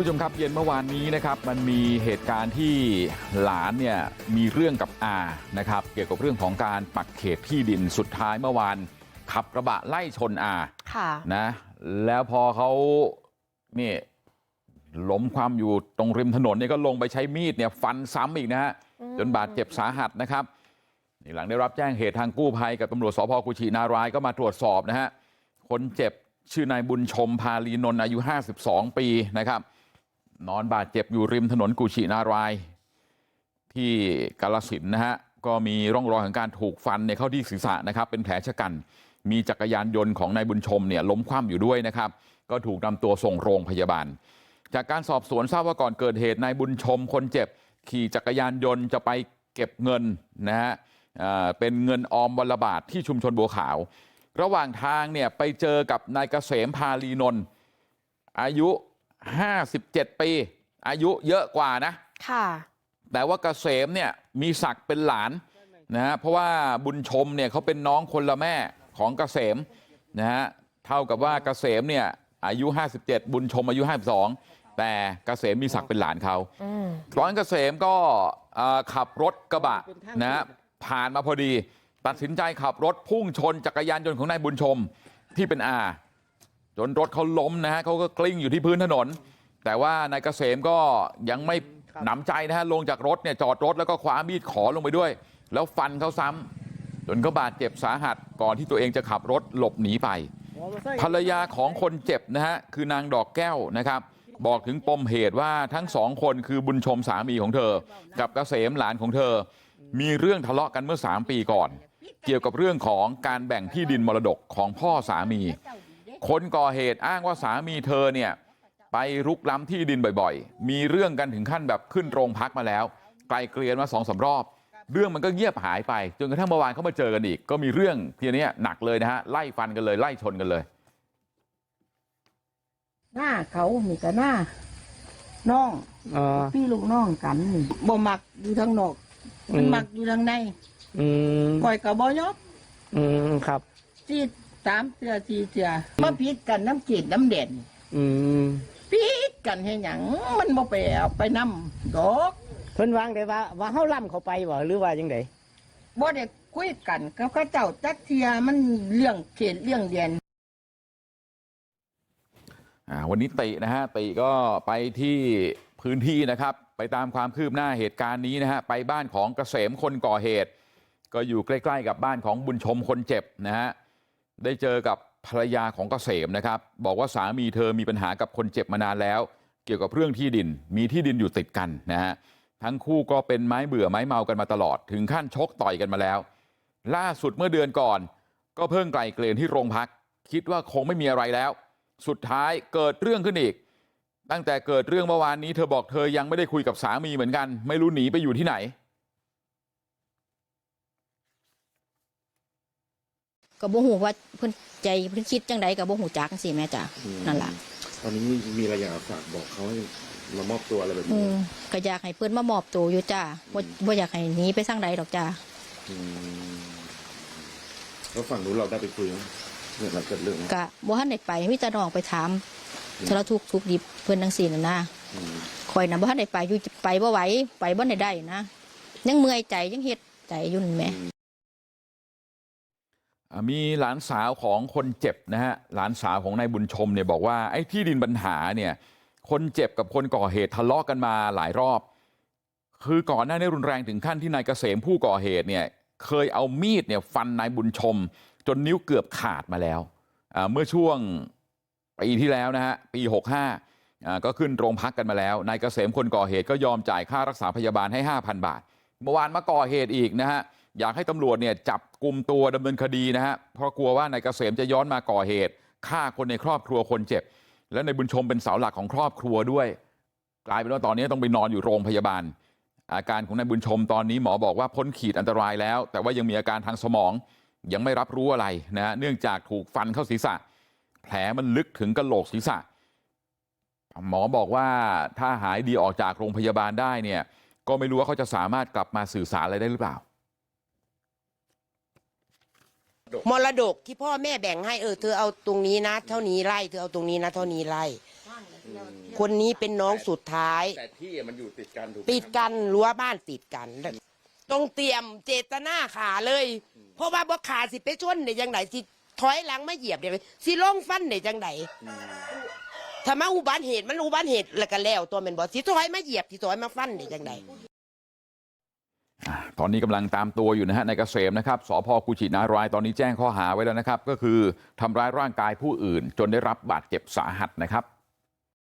ผู้ชมครับเย็นเมื่อวานนี้นะครับมันมีเหตุการณ์ที่หลานเนี่ยมีเรื่องกับอานะครับเกี่ยวกับเรื่องของการปักเขตที่ดินสุดท้ายเมื่อวานขับกระบะไล่ชนอาค่ะนะแล้วพอเขานี่ล้มความอยู่ตรงริมถนนเนี่ยก็ลงไปใช้มีดเนี่ยฟันซ้ำอีกนะฮะจนบาดเจ็บสาหัสนะครับนี่หลังได้รับแจ้งเหตุทางกู้ภัยกับตำรวจสพกุชินารายก็มาตรวจสอบนะฮะคนเจ็บชื่อนายบุญชมพาลีนนท์อายุ 52 ปีนะครับ นอนบาดเจ็บอยู่ริมถนนกุชินารายที่กาลสินนะฮะก็มีร่องรอยของการถูกฟันเนี่ยเข้าที่ศีรษะนะครับเป็นแผลชะกันมีจักรยานยนต์ของนายบุญชมเนี่ยล้มคว่ำอยู่ด้วยนะครับก็ถูกนำตัวส่งโรงพยาบาล จากการสอบสวนทราบว่าก่อนเกิดเหตุนายบุญชมคนเจ็บ ขี่จักรยานยนต์จะไปเก็บเงินนะฮะเป็นเงินออมวันละบาทที่ชุมชนบัวขาว ระหว่างทางเนี่ยไปเจอกับนายเกษมพาลีนนท์อายุ 57ปีอายุเยอะกว่านะค่ะแต่ว่าเกษมเนี่ยมีศักดิ์เป็นหลานนะฮะเพราะว่าบุญชมเนี่ยเขาเป็นน้องคนละแม่ของเกษมนะฮะเท่ากับว่าเกษมเนี่ยอายุ57บุญชมอายุ52แต่เกษมมีศักดิ์เป็นหลานเขาอืมร้อนเกษมก็เอ่อขับรถกระบะนะฮะผ่านมาพอดีตัดสินใจขับรถพุ่งชนจักรยานยนต์ของนายบุญชมที่เป็นอาจน รถเขาล้มนะฮะเขาก็กลิ้งอยู่ที่พื้นถนนแต่ว่านายเกษมก็ยังไม่หนำใจนะฮะลงจากรถเนี่ยจอดรถแล้วก็คว้ามีดขอลงไปด้วยแล้วฟันเขาซ้ำจนเขาบาดเจ็บสาหัสก่อนที่ตัวเองจะขับรถหลบหนีไปภรรยาของคนเจ็บนะฮะคือนางดอกแก้วนะครับบอกถึงปมเหตุว่าทั้งสองคนคือบุญชมสามีของเธอกับเกษมหลานของเธอมีเรื่องทะเลาะกันเมื่อ3ปีก่อนเกี่ยวกับเรื่องของการแบ่งที่ดินมรดกของพ่อสามี คนก่อเหตุอ้างว่าสามีเธอเนี่ยไปรุกล้ำที่ดินบ่อยๆมีเรื่องกันถึงขั้นแบบขึ้นโรงพักมาแล้วไกลเกลียนมาสองสารอบเรื่องมันก็เงียบหายไปจนกระทั่งเมื่อวานเขามาเจอกันอีกก็มีเรื่องทีนี้หนักเลยนะฮะไล่ฟันกันเลยไล่ชนกันเลยหน้าเขานี่ก็หน้าน้องอ๋อพี่ลูกน้องกันนี่บ่มักอยู่ทางนอกมันอืมมักอยู่ทางในอืมปล่อยกับบ่ยอบอืมครับที่ สามเสือสี่เสือมาพิดกันน้ำจีดน้ำเด่นอืมพิดกันให้หยังมันบ่ไปเอาไปนำดอกเพิ่นวางได้ว่า ว่าเฮาล่ำเข้าไปบ่หรือว่าจังไดบ่ได้คุยกันกับเขาเจ้าจักเทียมันเรื่องเขตเรื่องเดียนอ่าวันนี้ตินะฮะติก็ไปที่พื้นที่นะครับ ไปตามความคืบหน้าเหตุการณ์นี้นะฮะไปบ้านของเกษมคนก่อเหตุ ก็อยู่ใกล้ ๆ กับบ้านของบุญชมคนเจ็บนะฮะ ได้เจอกับภรรยาของเกษมนะครับบอกว่าสามีเธอมีปัญหากับคนเจ็บมานานแล้วเกี่ยวกับเรื่องที่ดินมีที่ดินอยู่ติดกันนะฮะทั้งคู่ก็เป็นไม้เบื่อไม้เมากันมาตลอดถึงขั้นชกต่อยกันมาแล้วล่าสุดเมื่อเดือนก่อนก็เพิ่งไกลเกลียนที่โรงพักคิดว่าคงไม่มีอะไรแล้วสุดท้ายเกิดเรื่องขึ้นอีกตั้งแต่เกิดเรื่องเมื่อวานนี้เธอบอกเธอยังไม่ได้คุยกับสามีเหมือนกันไม่รู้หนีไปอยู่ที่ไหน ก็บ่ฮู้ว่าเพิ่นใจเพิ่นคิดจังใดก็บ่ฮู้จักจังซี่แม่จ้ะอืมนั่นล่ะตอนนี้มีมีอะไรอยากฝากบอกเขาให้มามอบตัวอะไรแบบอืนี้มก็อยากให้เพิ่นมามอบตัวอยู่จ้าบ่บ่อยากให้หนีไปทางใดดอกจ้าอืมแล้วฝั่งนู้นเราได้ไปคุยไหมเนี่ยหลังเกิดเรื่องนะก็บ่ทันได้ไปมีแต่น้องไปถามสารทุกข์ทุกข์ดิบเพิ่นจังซี่น่ะนะ อืมข่อยน่ะบ่ทันได้ไปอยู่ไปบ่ไหวไปบ่ได้ได้นะ ยังเมื่อยใจยังเฮ็ดใจอยู่นั่นแหมอ่า มีหลานสาวของคนเจ็บนะฮะหลานสาวของนายบุญชมเนี่ยบอกว่าไอ้ที่ดินปัญหาเนี่ยคนเจ็บกับคนก่อเหตุทะเลาะกันมาหลายรอบคือก่อนหน้านี้รุนแรงถึงขั้นที่นายเกษมผู้ก่อเหตุเนี่ยเคยเอามีดเนี่ยฟันนายบุญชมจนนิ้วเกือบขาดมาแล้วเมื่อช่วงปีที่แล้วนะฮะปี65อ่าก็ขึ้นโรงพักกันมาแล้วนายเกษมคนก่อเหตุก็ยอมจ่ายค่ารักษาพยาบาลให้5,000บาทเมื่อวานมาก่อเหตุอีกนะฮะ อยากให้ตำรวจเนี่ยจับกลุ่มตัวดำเนินคดีนะฮะเพราะกลัวว่านายเกษมจะย้อนมาก่อเหตุฆ่าคนในครอบครัวคนเจ็บแล้วในายบุญชมเป็นเสาหลักของครอบครัวด้วยกลายเป็นว่าตอนนี้ต้องไปนอนอยู่โรงพยาบาลอาการของนายบุญชมตอนนี้หมอบอกว่าพ้นขีดอันตรายแล้วแต่ว่ายังมีอาการทางสมองยังไม่รับรู้อะไรนะฮะเนื่องจากถูกฟันเข้าศีรษะแผลมันลึกถึงกระโหลกศีรษะหมอบอกว่าถ้าหายดีออกจากโรงพยาบาลได้เนี่ยก็ไม่รู้ว่าเขาจะสามารถกลับมาสื่อสารอะไรได้หรือเปล่า มรดกที่พ่อแม่แบ่งให้เออเธอเอาตรงนี้นะ เท่านี้ไร่เธอเอาตรงนี้นะ เท่านี้ไร่คนนี้เป็นน้องสุดท้าย แต่ที่มันอยู่ติดกันถูกไหมติดกันรั้วบ้านติดกันต้องเตรียมเจตนาขาเลย เพราะว่าบ่ขาสิไปชนได้จังไดสิถอยหลังมาเหยียบได้สิลงฟันได้จังไดถ้ามาอุบัติเหตุมันอุบัติเหตุแล้วก็แล้วตัวแม่นบ่สิถอยมาเหยียบสิถอยมาฟันได้จังไดอ่า ตอนนี้กำลังตามตัวอยู่นะฮะในเกษมนะครับสพกุชินารายตอนนี้แจ้งข้อหาไว้แล้วนะครับก็คือทำร้ายร่างกายผู้อื่นจนได้รับบาดเจ็บสาหัสนะครับ